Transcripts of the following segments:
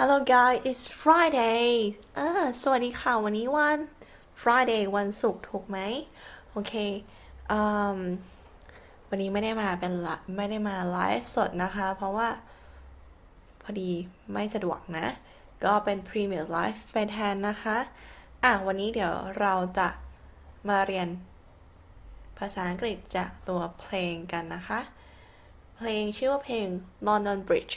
Hello guys it's Friday อ่าสวัสดีค่ะ วันนี้วัน Friday วันศุกร์ถูกไหม โอเคอืมวันนี้ไม่ได้มาเป็นละไม่ได้มาไลฟ์สดนะคะ เพราะว่าพอดีไม่สะดวกนะ ก็เป็น Premier Live ไปแทนนะคะ อะ วันนี้เดี๋ยวเราจะมาเรียนภาษาอังกฤษจากตัวเพลงกันนะคะ เพลงชื่อว่าเพลง London Bridge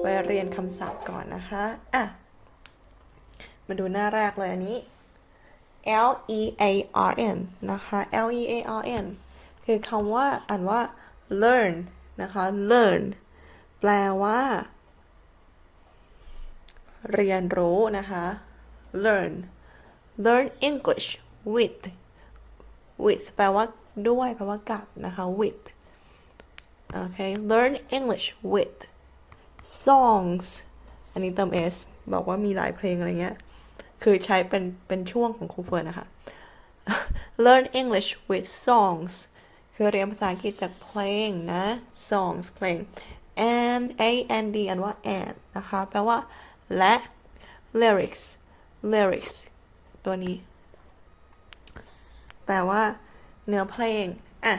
ไปเรียนคำศัพท์ก่อนนะคะอะมาดูหน้าแรกเลยอันนี้ L E A R N นะคะ L E A R N คือคำว่าอ่านว่า learn นะคะ learn แปลว่า เรียนรู้นะคะ learn learn English with with แปลว่าด้วย แปลว่ากับนะคะ with โอเค learn English with songs อันนี้เติม s บอกว่ามีหลายเพลงอะไรเงี้ย คือใช้เป็นเป็นช่วงของครูเฟิร์นนะคะ learn English with songs คือเรียนภาษาอังกฤษจากเพลงนะ songs เพลง and a and d อันว่า and นะคะ แปลว่าและ lyrics lyrics ตัวนี้ แปลว่าเนื้อเพลง อะ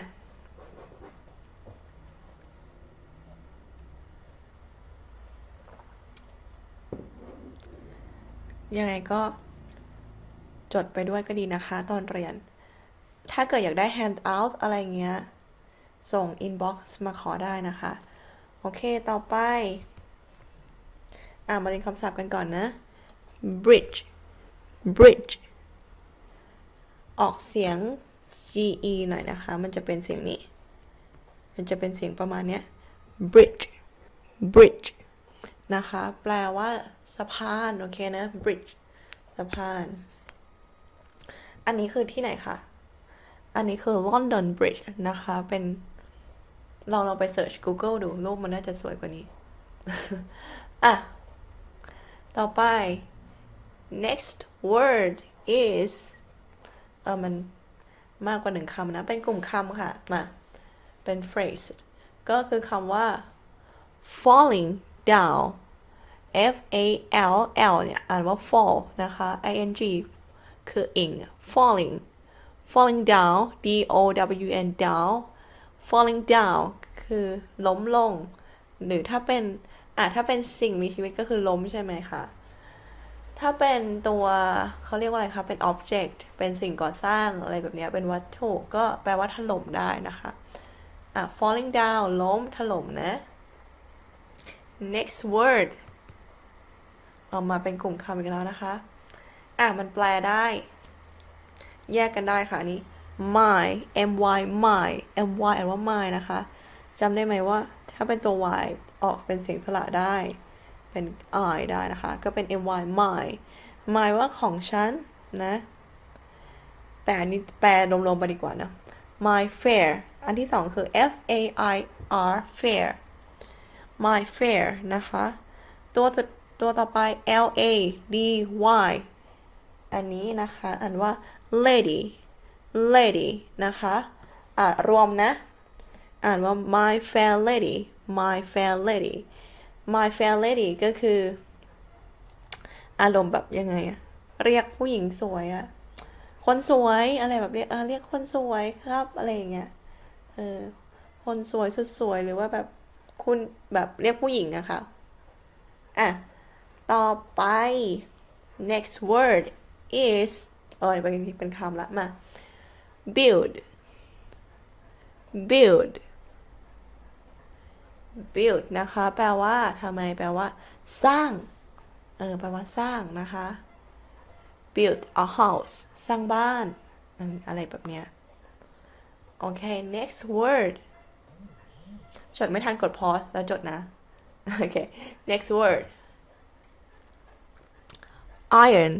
ยังไงก็จดไปด้วยก็ดีนะคะ ตอนเรียน ถ้าเกิดอยากได้ hand out อะไรเงี้ย ส่ง inbox มาขอได้นะคะ โอเค ต่อไป อ่ามาเรียนคำศัพท์กันก่อนนะ bridge bridge ออกเสียง ge หน่อยนะคะ มันจะเป็นเสียงนี้ มันจะเป็นเสียงประมาณเนี้ย bridge bridge นะคะ แปลว่าสะพาน โอเคนะ bridge สะพาน อันนี้คือที่ไหนคะ อันนี้คือ London Bridge นะคะ เป็น ลองเราไป search Google ดู รูปมันน่าจะสวยกว่านี้ อะ ต่อไป next word is เออมันมากกว่าหนึ่งคำนะ เป็นกลุ่มคำค่ะ มา เป็น phrase ก็คือคำว่า falling down F A L L เนี่ยอ่านว่า fall นะคะ I N G คือ ing falling falling down D O W N down falling down คือล้มลง หรือถ้าเป็นอะถ้าเป็นสิ่งมีชีวิตก็คือล้มใช่ไหมคะ ถ้าเป็นตัวเขาเรียกว่าอะไรคะ เป็น object เป็นสิ่งก่อสร้างอะไรแบบนี้เป็นวัตถุก็แปลว่าถล่มได้นะคะ อะ falling down ล้มถล่มนะ next word ออกมาเป็นกลุ่มคำอีกแล้วนะคะ อะ มันแปลได้ แยกกันได้ค่ะอันนี้ my m y my m y อ่านว่า my นะคะจำได้ไหมว่า ถ้าเป็นตัว y ออกเป็นเสียงสระได้ เป็น i ได้นะคะ ก็เป็น m y my my ว่าของฉันนะ แต่อันนี้แปลรวมๆไปดีกว่านะ my fair อันที่สองคือ f a i r fair my fair นะคะตัวตัวตัวต่อไป L A D Y อันนี้นะคะอ่านว่า lady lady นะคะอ่ารวมนะ อ่านว่า my fair lady my fair lady my fair lady ก็คือ อารมณ์แบบยังไงอะเรียกผู้หญิงสวยอะคนสวยอะไรแบบเรียกเออเรียกคนสวยครับอะไรอย่างเงี้ยเออคนสวยสุดสวยหรือว่าแบบ คุณแบบเรียกผู้หญิงอะค่ะอะ ต่อไป next word is เออเป็นเป็นคำละมา build build build นะคะ แปลว่าทำไมแปลว่า สร้าง เออ แปลว่าสร้างนะคะ build a house สร้างบ้านอืมอะไรแบบเนี้ย โอเค next word จดไม่ทันกด pause แล้วจดนะ โอเค next word iron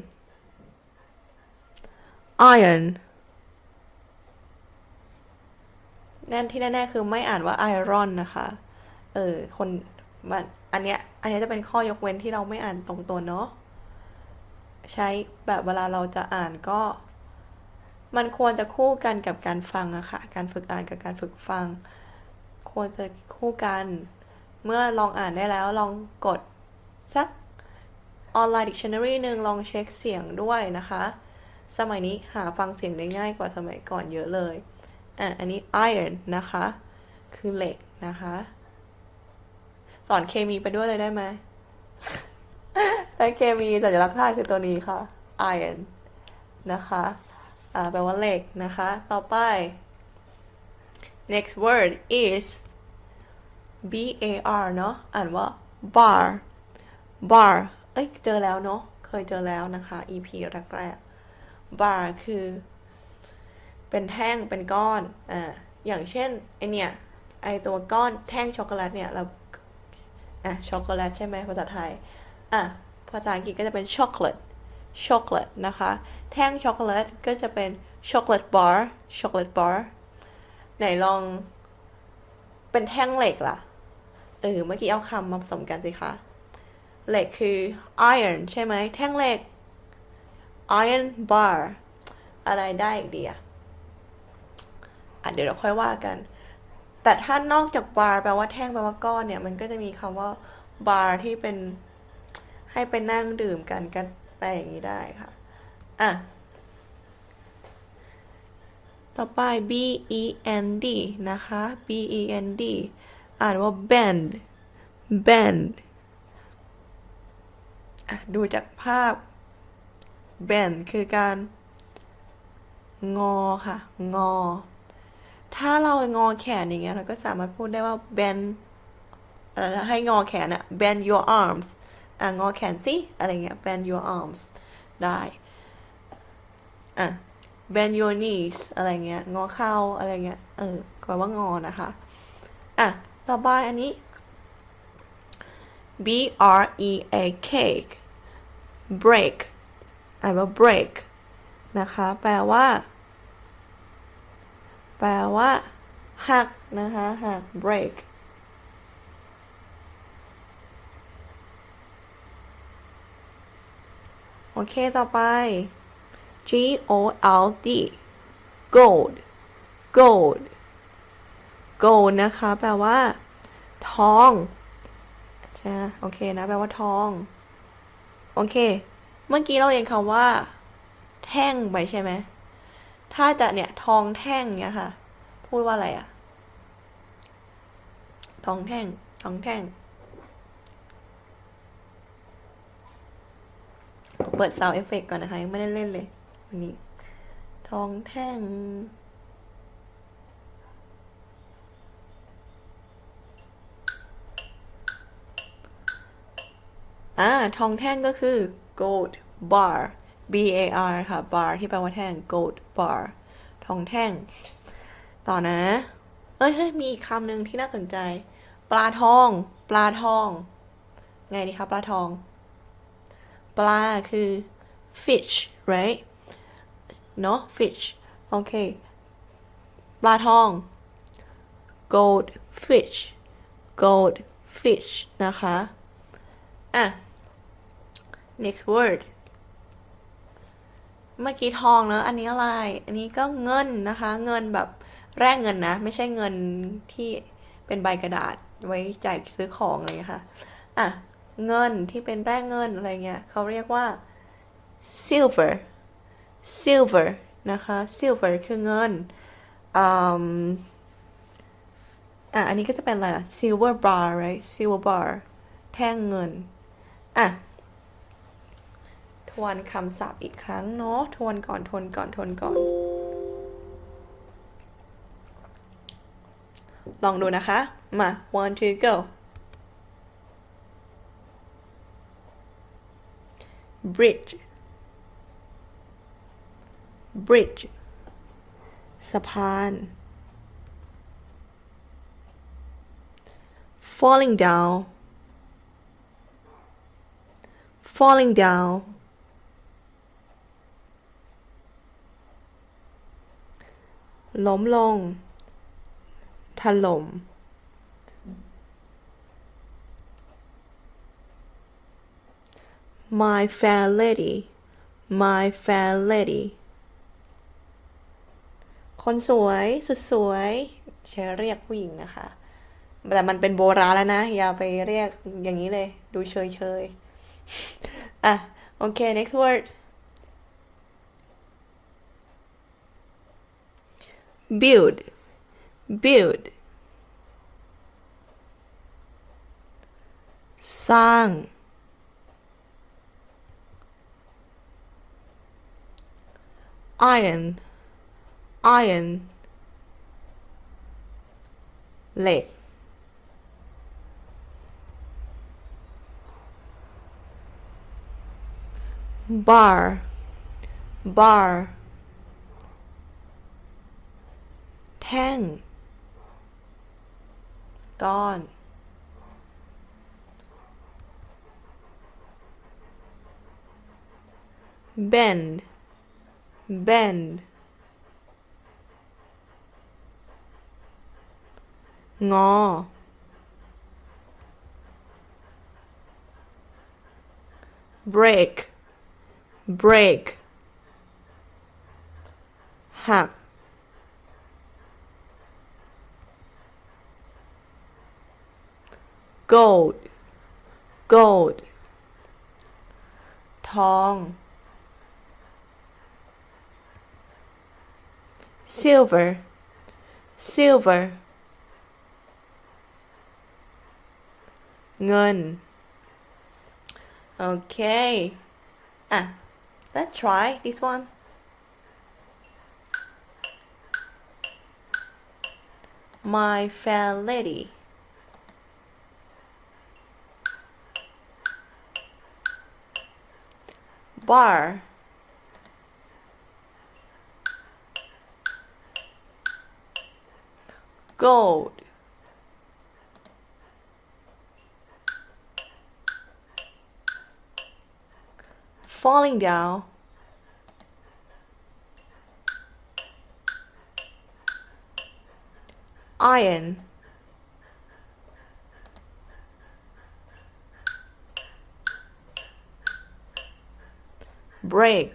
iron แน่นที่แน่ๆคือไม่อ่านว่า iron นะคะ เออ คนมันอันเนี้ย อันเนี้ยจะเป็นข้อยกเว้นที่เราไม่อ่านตรงตัวเนาะ ใช้แบบเวลาเราจะอ่านก็ มันควรจะคู่กันกับการฟังอะค่ะ การฝึกอ่านกับการฝึกฟัง ควรจะคู่กัน เมื่อลองอ่านได้แล้วลองกดสักออนไลน์ Dictionary หนึ่งลองเช็คเสียงด้วยนะคะ สมัยนี้หาฟังเสียงได้ง่ายกว่าสมัยก่อนเยอะเลย อะ อันนี้ iron นะคะ คือเหล็กนะคะ สอนเคมีไปด้วยเลยได้ไหมและเคมีสัญลักษณ์ธาตุคือตัวนี้ค่ะ iron นะคะ อ่า แปลว่าเหล็กนะคะ ต่อไป next word is b a r เนาะอ่านว่า bar bar เอ้ยเจอแล้วเนาะเคยเจอแล้วนะคะ EP แรกๆ bar คือ เป็นแท่งเป็นก้อนอ่าอย่างเช่นไอเนี่ยไอตัวก้อนแท่งช็อกโกแลตเนี่ยเราอะช็อกโกแลตใช่ไหมภาษาไทยอะภาษาอังกฤษก็จะเป็นช็อกโกแลตช็อกโกแลตนะคะ แท่งช็อกโกแลตก็จะเป็นช็อกโกแลตบาร์ช็อกโกแลตบาร์ไหนลองเป็นแท่งเหล็กล่ะ เออ เมื่อกี้เอาคำมาผสมกันสิคะเหล็กคือ iron ใช่ไหม แท่งเหล็ก iron bar อะไรได้อีกดีอะอะ เดี๋ยวเราค่อยว่ากัน แต่ถ้านอกจาก bar แปลว่าแท่งแปลว่าก้อนเนี่ย มันก็จะมีคำว่า bar ที่เป็น ให้ไปนั่งดื่มกันกันไปอย่างนี้ได้ค่ะ อะ ต่อไป b e n d นะคะ b e n d อ่านว่า bend bend ดูจากภาพ bend คือการ งอค่ะ งอ ถ้าเรางอแขนอย่างเงี้ยเราก็สามารถพูดได้ว่า bend ให้งอแขนอะ bend your arms อะงอแขนสิอะไรเงี้ย bend your arms ได้อะ bend your knees อะไรเงี้ย งอเข่าอะไรเงี้ย เออแปลว่างอนะคะ อะ ต่อไปอันนี้ b r e a cake break อ่านว่า break นะคะ แปลว่า แปลว่าหักนะคะหัก break โอเค ต่อไป G O L D gold gold gold นะคะ แปลว่า ทองใช่โอเคนะ แปลว่าทอง โอเค เมื่อกี้เราเรียนคำว่า แท่งไปใช่ไหม ถ้าจะเนี่ย ทองแท่งเนี่ยค่ะ พูดว่าอะไรอะทองแท่ง ทองแท่ง เปิดซาวเอฟเฟกก่อนนะคะ ยังไม่ได้เล่นเลยวันนี้ ทองแท่ง ทองแท่งก็คือ gold bar b a r ค่ะ bar ที่แปลว่าแท่ง gold bar ทองแท่ง ต่อนะเอ้ยเฮ้ยมีอีกคำหนึ่งที่น่าสนใจ ปลาทอง ปลาทอง ไงดีคะปลาทอง ปลาคือ fish right เนาะ fish โอเค ปลาทอง gold fish gold fish นะคะ อะ next word เมื่อกี้ทองเนอะอันนี้อะไร อันนี้ก็เงินนะคะ เงินแบบแรกเงินนะ ไม่ใช่เงินที่เป็นใบกระดาษไว้จ่ายซื้อของอะไรอย่างเงี้ยค่ะ อะ เงินที่เป็นแรกเงินอะไรเงี้ยเขาเรียกว่า silver silver นะคะ silver คือเงินอะอันนี้ก็จะเป็นอะไรล่ะ silver bar right silver bar แท่งเงิน อะ วนคำศัพท์อีกครั้งเนาะ ทวนก่อน ทวนก่อน ทวนก่อน ลองดูนะคะ มา one two go bridge bridge สะพาน falling down falling down ล้มลง ถล่ม My fair lady My fair lady คนสวยสุดสวยใช้เรียกผู้หญิงนะคะ แต่มันเป็นโบราณแล้วนะ อย่าไปเรียกอย่างนี้เลย ดูเฉยเฉยอะ โอเค next word build build สร้าง iron iron เหล็ก bar bar แท่ง ก้อน bend bend งอ break break หัก gold gold ทอง silver silver เงิน okay อ่ะ let's try this one my fair lady bar. Gold. Falling down. Iron break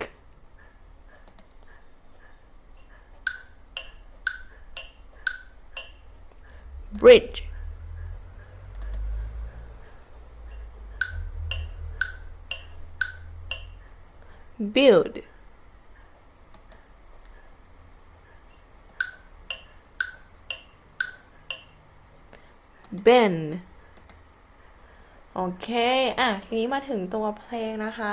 bridge build bend โอเค อะ ทีนี้มาถึงตัวเพลงนะคะ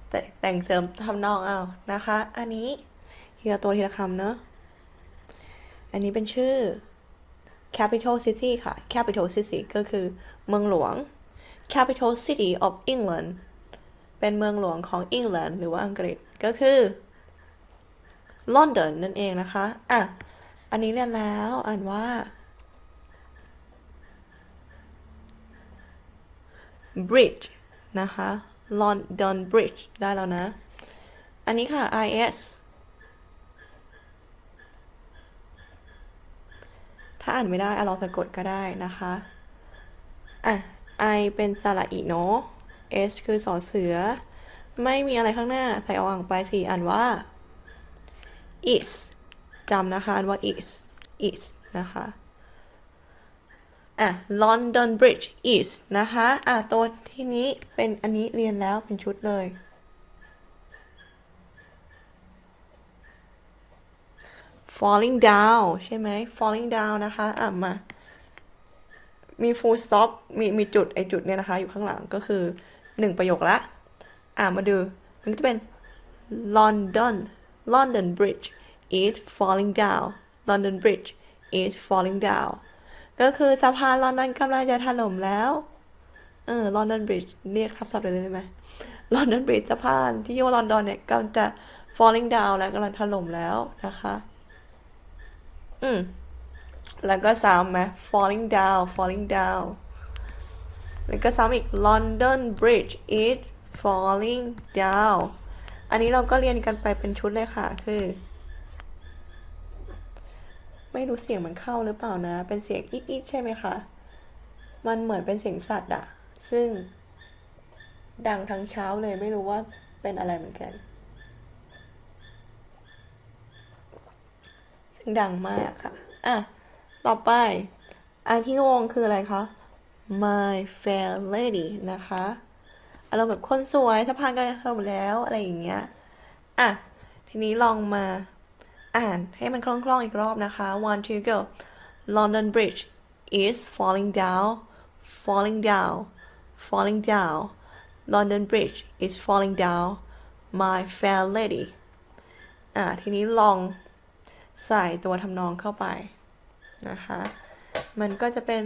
แต่แต่งเสริมทำนองเอานะคะ อันนี้ทีละตัวทีละคำเนอะอันนี้เป็นชื่อ capital city ค่ะ capital city ก็คือเมืองหลวง capital city of England เป็นเมืองหลวงของอังกฤษหรือว่าอังกฤษก็คือลอนดอนนั่นเองนะคะ อะ อันนี้เรียนแล้วอ่านว่า bridge นะคะ London Bridge ได้แล้วนะ อันนี้ค่ะ is ถ้าอ่านไม่ได้อลองสะกดก็ได้นะคะ อะ I เป็นสระอีเนาะ S คือสอเสือ ไม่มีอะไรข้างหน้า ใส่อาอ่างไปสิอ่านว่า is จำนะคะ อ่านว่า is is นะคะ อะ London Bridge is นะคะ อะ ตัวที่นี้เป็นอันนี้เรียนแล้วเป็นชุดเลย falling down ใช่ไหม falling down นะคะ อะ มา มี full stop มี มีจุด ไอจุดเนี่ยนะคะ อยู่ข้างหลังก็คือหนึ่งประโยคละ อะ มาดู มันจะเป็น London London Bridge is falling down London Bridge is falling down ก็คือสะพานลอนดอนกำลังจะถล่มแล้ว เออลอนดอนบริดจ์เรียกทับศัพท์เลยได้ไหมลอนดอนบริดจ์สะพานที่อยู่ลอนดอนเนี่ยกำลังจะ falling down แล้วกำลังถล่มแล้วนะคะ อืม แล้วก็ซ้ำไหม falling down falling down แล้วก็ซ้ำอีก London Bridge is falling down อันนี้เราก็เรียนกันไปเป็นชุดเลยค่ะ คือ ไม่รู้เสียงมันเข้าหรือเปล่านะ เป็นเสียงอิดๆใช่ไหมคะ มันเหมือนเป็นเสียงสัตว์อะซึ่ง ดังทั้งเช้าเลยไม่รู้ว่าเป็นอะไรเหมือนกัน ซึ่งดังมากค่ะ อะ ต่อไป อันที่งงคืออะไรคะ My fair lady นะคะอารมณ์แบบคนสวยสะพานกันเราหมดแล้วอะไรอย่างเงี้ย อะ ทีนี้ลองมา อ่านให้มันคล่องๆอีกรอบนะคะ one two go London Bridge is falling down falling down falling down London Bridge is falling down my fair lady อ่ะ ทีนี้ลองใส่ตัวทำนองเข้าไปนะคะ มันก็จะเป็น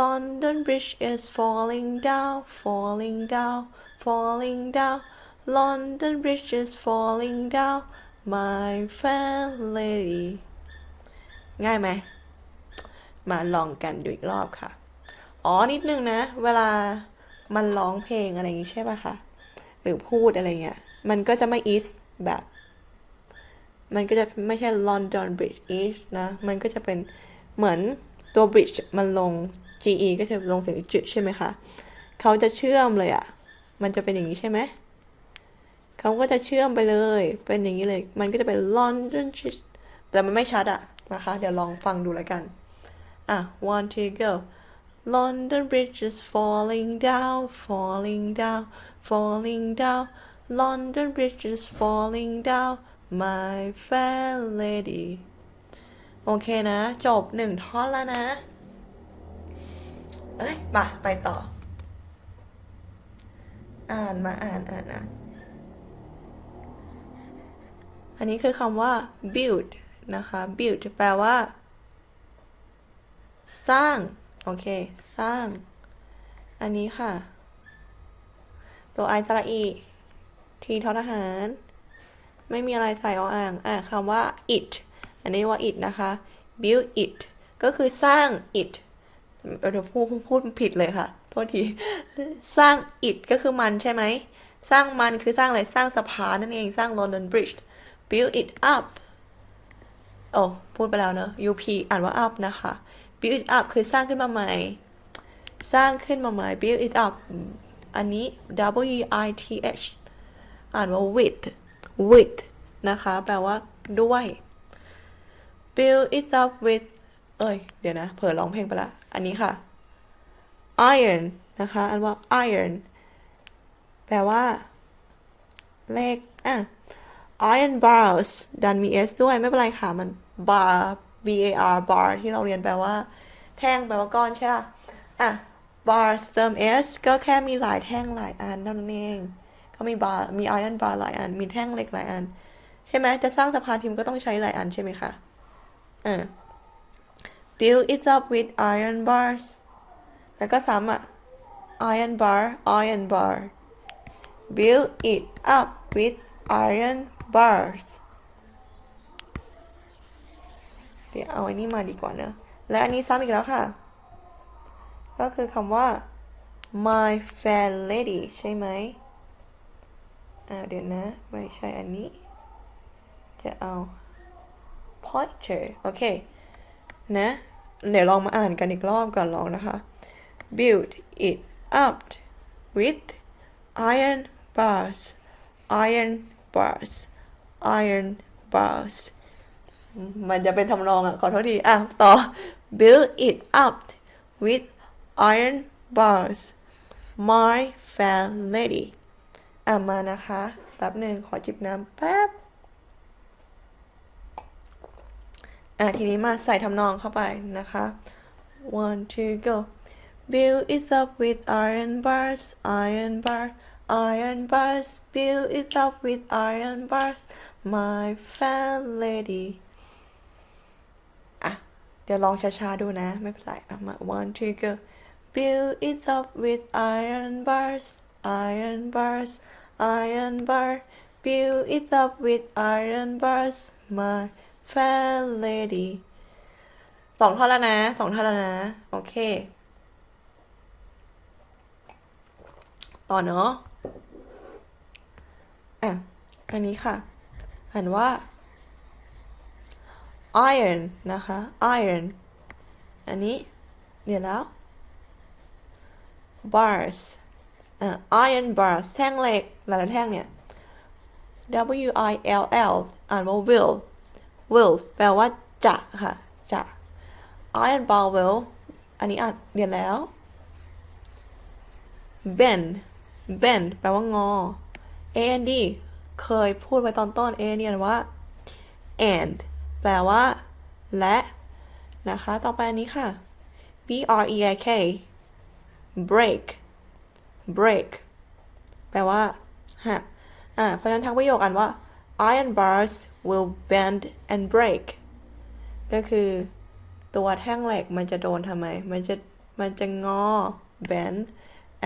London Bridge is falling down falling down falling down London Bridge is falling down my fair lady ง่ายไหม มาลองกันดูอีกรอบค่ะ อ๋อนิดนึงนะ เวลามันร้องเพลงอะไรอย่างงี้ใช่ป่ะคะ หรือพูดอะไรเงี้ย มันก็จะไม่ is แบบ มันก็จะไม่ใช่ London Bridge is นะ มันก็จะเป็นเหมือนตัว bridge มันลง ge ก็จะลงเสียงจุดใช่ไหมคะ เขาจะเชื่อมเลยอะ่ะ มันจะเป็นอย่างนี้ใช่ไหม เขาก็จะเชื่อมไปเลย เป็นอย่างนี้เลย มันก็จะเป็น London Bridge แต่มันไม่ชัดอะนะคะ เดี๋ยวลองฟังดูแล้วกัน อะ one two go London Bridge is falling down falling down falling down London Bridge is falling down my fair lady โอเคนะ จบหนึ่งท่อนแล้วนะ เอ้ย มา ไปต่อ อ่านมาอ่านอ่านอ่าน อันนี้คือคำว่า build นะคะ build แปลว่า สร้าง โอเค สร้าง อันนี้ค่ะ ตัว i สระอีทีทอทหาร ไม่มีอะไรใส่ออ่าง อะคำว่า it อันนี้ว่า it นะคะ build it ก็คือสร้าง it เดี๋ยวพูดพูดผิดเลยค่ะ โทษที สร้าง it ก็คือมันใช่ไหม สร้างมันคือสร้างอะไร สร้างสะพานนั่นเอง สร้าง London Bridge build it up โอ้พูดไปแล้วเนอะ up อ่านว่า up นะคะ build it up คือสร้างขึ้นมาใหม่ สร้างขึ้นมาใหม่ build it up อันนี้ w i t h อ่านว่า with with นะคะ แปลว่าด้วย build it up with เอ้ย เดี๋ยวนะ เผลอร้องเพลงไปละ อันนี้ค่ะ iron นะคะ อันว่า iron แปลว่า เลขอะ iron bars ดันมี s ด้วยไม่เป็นไรค่ะ มัน bar b a r bar ที่เราเรียนแปลว่า แท่งแปลว่าก้อนใช่ป่ะ อะ bar เติม s ก็แค่มีหลายแท่งหลายอันเท่านั้นเอง ก็มี bar มี iron bar หลายอัน มีแท่งเหล็กหลายอัน ใช่ไหมจะสร้างสะพานทีมก็ต้องใช้หลายอันใช่ไหมคะอ่า build it up with iron bars แล้วก็ซ้ำอะ iron bar iron bar build it up with iron bars เดี๋ยวเอาอันนี้มาดีกว่าเนอะและอันนี้ซ้ำอีกแล้วค่ะ ก็คือคำว่า my fair lady ใช่ไหมอ่าเดี๋ยวนะ ไม่ใช่อันนี้ จะเอา pointer โอเค นะ เดี๋ยวลองมาอ่านกันอีกรอบก่อนลองนะคะ build it up with iron bars iron bars iron bars มันจะเป็นทำนองอะ ขอโทษทีอะ ต่อ build it up with iron bars my fair lady อะ มานะคะแป๊บหนึ่งขอจิบน้ำแป๊บ อะ ทีนี้มาใส่ทำนองเข้าไปนะคะ one two go build it up with iron bars iron bars iron bars build it up with iron bars my fair lady อะ เดี๋ยวลองช้าๆดูนะ ไม่เป็นไรมา one two go build it up with iron bars iron bars iron bar build it up with iron bars my fair lady สองท่อนแล้วนะสองท่อนแล้วนะ โอเค ต่อเนาะ อันนี้ค่ะอ่านว่า iron นะคะ iron อันนี้เดี๋ยวแล้ว bars อะ iron bars แท่งเหล็กหลายๆแท่งเนี่ย W I L L อ่านว่า will will แปลว่าจะค่ะ จะ iron bar will อันนี้อ่านเรียนแล้ว bend bend แปลว่างอ A N D เคยพูดไว้ตอนต้น A N D อ่านว่า and แปลว่า และ นะคะ ต่อไปอันนี้ค่ะ B R E I K break break แปลว่าหักอ่าเพราะฉะนั้นทั้งประโยคอ่านว่า iron bars will bend and break ก็คือตัวแท่งเหล็กมันจะโดนทำไม มันจะ มันจะงอ bend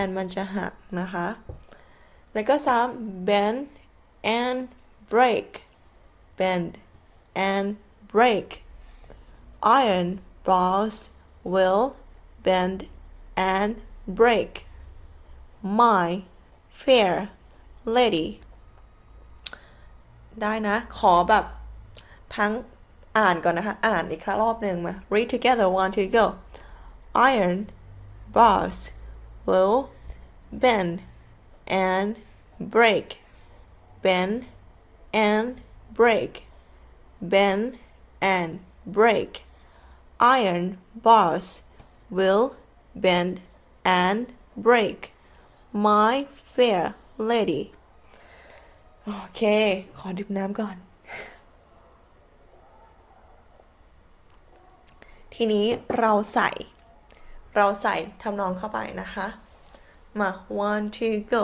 and มันจะหักนะคะ แล้วก็ซ้ำ bend and break bend and break iron bars will bend and break my fair lady ได้นะ ขอแบบทั้งอ่านก่อนนะคะ อ่านอีกครั้งรอบหนึ่งมา read together one two go iron bars will bend and break bend and break bend and break iron bars will bend and break my fair lady โอเค ขอดื่มน้ำก่อน ทีนี้เราใส่ เราใส่ทำนองเข้าไปนะคะ มา one two go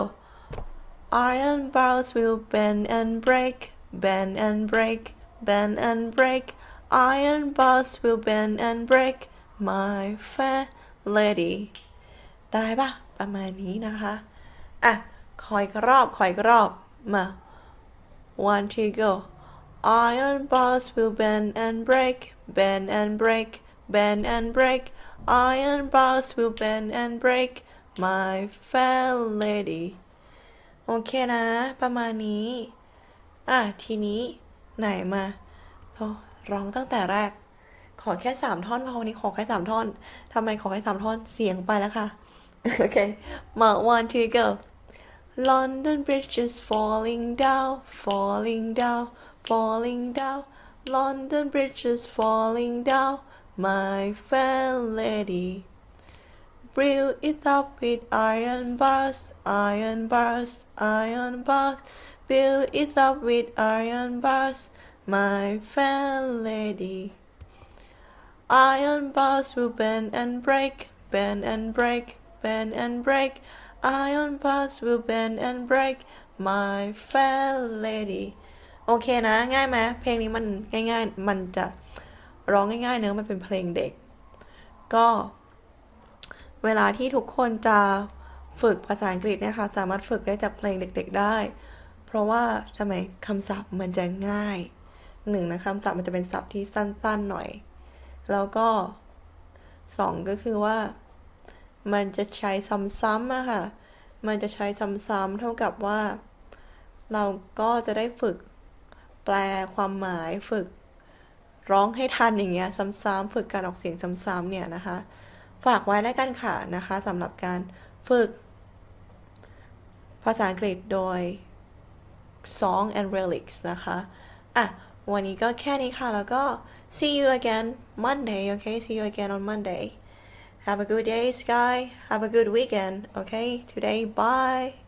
iron bars will bend and break bend and break bend and break iron bars will bend and break my fair lady ได้ปะประมาณนี้นะคะ อ่ะ ขออีกรอบ ขออีกรอบ มา one two go iron bars will bend and break bend and break bend and break iron bars will bend and break my fair lady โอเคนะ ประมาณนี้ อะ ทีนี้ไหนมาโธ่ร้องตั้งแต่แรก ขอแค่สามท่อนพอวันนี้ขอแค่สามท่อนทำไมขอแค่สามท่อนเสียงไปแล้วค่ะ โอเค มา one two go London Bridge is falling down falling down falling down London Bridge is falling down my fair lady Build it up with iron bars, iron bars, iron bars. Build it up with iron bars, my fair lady. Iron bars will bend and break, bend and break, bend and break. Iron bars will bend and break, my fair lady. โอเคนะ ง่ายไหมเพลงนี้มันง่ายๆ มันจะร้องง่ายๆเนอะมันเป็นเพลงเด็ก ก็ เวลาที่ทุกคนจะฝึกภาษาอังกฤษเนะคะสามารถฝึกได้จากเพลงเด็ก ๆได้ เพราะว่าทำไมคำศัพท์มันจะง่ายหนึ่งนะคำศัพท์มันจะเป็นศัพท์ที่สั้นๆหน่อย แล้วก็สองก็คือว่า มันจะใช้ซ้ำๆอะค่ะ มันจะใช้ซ้ำๆเท่ากับว่า เราก็จะได้ฝึกแปลความหมายฝึกร้องให้ทันอย่างเงี้ยซ้ำๆฝึกการออกเสียงซ้ำๆเนี่ยนะคะ ฝากไว้แล้วกันค่ะนะคะสำหรับการฝึก ภาษาอังกฤษโดย song and relics นะคะ อะ วันนี้ก็แค่นี้ค่ะ แล้วก็ see you again Monday okay see you again on Monday have a good day sky have a good weekend okay today bye